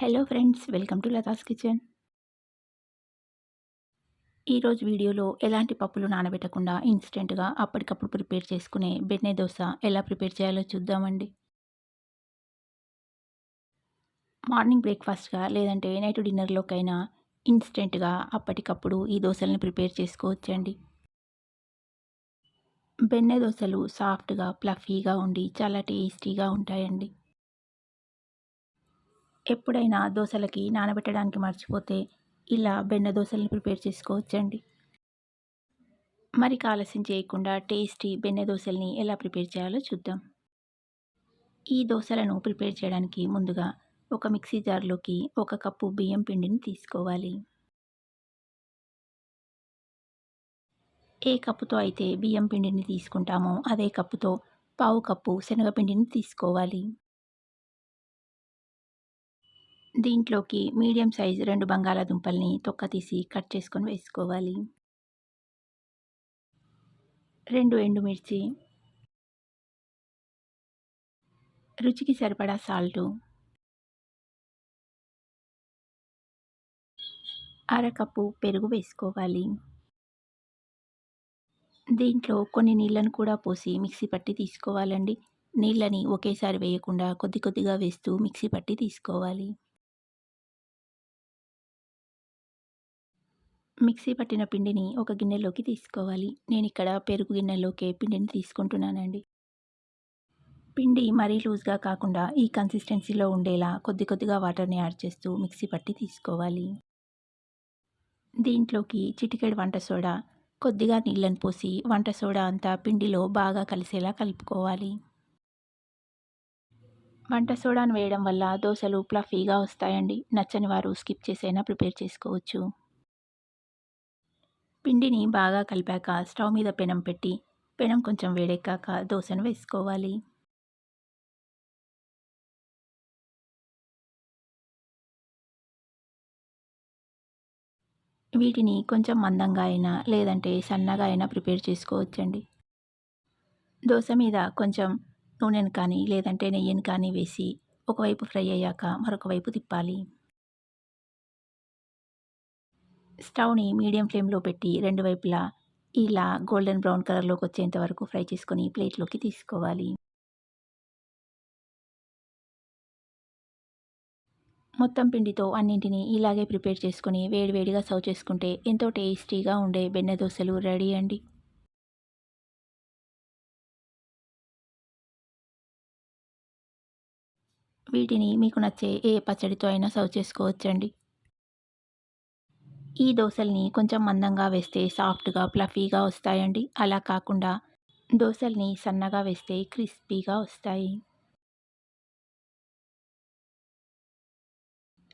Hello friends welcome to Latha's kitchen ఈరోజు వీడియోలో ఎలాంటి పప్పులు నానబెట్టకుండా ఇన్స్టెంట్గా అప్పటికప్పుడు ప్రిపేర్ చేసుకునే బెన్నె దోశ ఎలా ప్రిపేర్ చేయాలో చూద్దామండి. మార్నింగ్ బ్రేక్ఫాస్ట్గా లేదంటే నైట్ డిన్నర్లోకైనా ఇన్స్టెంట్గా అప్పటికప్పుడు ఈ దోశలను ప్రిపేర్ చేసుకోవచ్చండి. బెన్నె దోశలు సాఫ్ట్గా ప్లఫీగా ఉండి చాలా టేస్టీగా ఉంటాయండి. ఎప్పుడైనా దోశలకి నానబెట్టడానికి మర్చిపోతే ఇలా బెన్న దోశలను ప్రిపేర్ చేసుకోవచ్చండి. మరి ఆలస్యం చేయకుండా టేస్టీ బెన్న దోశల్ని ఎలా ప్రిపేర్ చేయాలో చూద్దాం. ఈ దోశలను ప్రిపేర్ చేయడానికి ముందుగా ఒక మిక్సీ జార్లోకి ఒక కప్పు బియ్యం పిండిని తీసుకోవాలి. ఏ కప్పుతో అయితే బియ్యం పిండిని తీసుకుంటామో అదే కప్పుతో పావు కప్పు శనగపిండిని తీసుకోవాలి. దీంట్లోకి మీడియం సైజ్ రెండు బంగాళాదుంపల్ని తొక్క తీసి కట్ చేసుకొని వేసుకోవాలి. రెండు ఎండుమిర్చి రుచికి సరిపడా సాల్టు అరకప్పు పెరుగు వేసుకోవాలి. దీంట్లో కొన్ని నీళ్ళను కూడా పోసి మిక్సీ పట్టి తీసుకోవాలండి. నీళ్ళని ఒకేసారి వేయకుండా కొద్ది కొద్దిగా వేస్తూ మిక్సీ పట్టి తీసుకోవాలి. మిక్సీ పట్టిన పిండిని ఒక గిన్నెలోకి తీసుకోవాలి. నేను ఇక్కడ పెరుగు గిన్నెలోకే పిండిని తీసుకుంటున్నానండి. పిండి మరీ లూజ్గా కాకుండా ఈ కన్సిస్టెన్సీలో ఉండేలా కొద్ది కొద్దిగా వాటర్ని యాడ్ చేస్తూ మిక్సీ పట్టి తీసుకోవాలి. దీంట్లోకి చిటికెడు వంట సోడా కొద్దిగా నీళ్ళని పోసి వంట సోడా అంతా పిండిలో బాగా కలిసేలా కలుపుకోవాలి. వంట సోడాను వేయడం వల్ల దోశలు ప్లఫీగా వస్తాయండి. నచ్చని వారు స్కిప్ చేసైనా ప్రిపేర్ చేసుకోవచ్చు. పిండిని బాగా కలిపాక స్టవ్ మీద పెనం పెట్టి పెనం కొంచెం వేడెక్కాక దోశను వేసుకోవాలి. వీటిని కొంచెం మందంగా అయినా లేదంటే సన్నగా అయినా ప్రిపేర్ చేసుకోవచ్చండి. దోశ మీద కొంచెం నూనెను కానీ లేదంటే నెయ్యిని కానీ వేసి ఒకవైపు ఫ్రై అయ్యాక మరొక వైపు తిప్పాలి. స్టవ్ని మీడియం ఫ్లేమ్లో పెట్టి రెండు వైపులా ఇలా గోల్డెన్ బ్రౌన్ కలర్లోకి వచ్చేంత వరకు ఫ్రై చేసుకొని ప్లేట్లోకి తీసుకోవాలి. మొత్తం పిండితో అన్నింటినీ ఇలాగే ప్రిపేర్ చేసుకుని వేడివేడిగా సర్వ్ చేసుకుంటే ఎంతో టేస్టీగా ఉండే బెన్నె దోశలు రెడీ అండి. వీటిని మీకు నచ్చే ఏ పచ్చడితో అయినా సర్వ్ చేసుకోవచ్చండి. ఈ దోశల్ని కొంచెం మందంగా వేస్తే సాఫ్ట్గా ప్లఫీగా వస్తాయండి. అలా కాకుండా దోశల్ని సన్నగా వేస్తే క్రిస్పీగా వస్తాయి.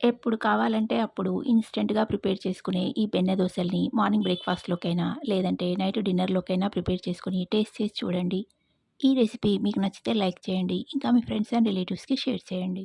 ఎప్పుడు కావాలంటే అప్పుడు ఇన్స్టెంట్గా ప్రిపేర్ చేసుకునే ఈ బెన్నె దోశల్ని మార్నింగ్ బ్రేక్ఫాస్ట్లోకైనా లేదంటే నైట్ డిన్నర్లోకైనా ప్రిపేర్ చేసుకుని టేస్ట్ చేసి చూడండి. ఈ రెసిపీ మీకు నచ్చితే లైక్ చేయండి. ఇంకా మీ ఫ్రెండ్స్ అండ్ రిలేటివ్స్కి షేర్ చేయండి.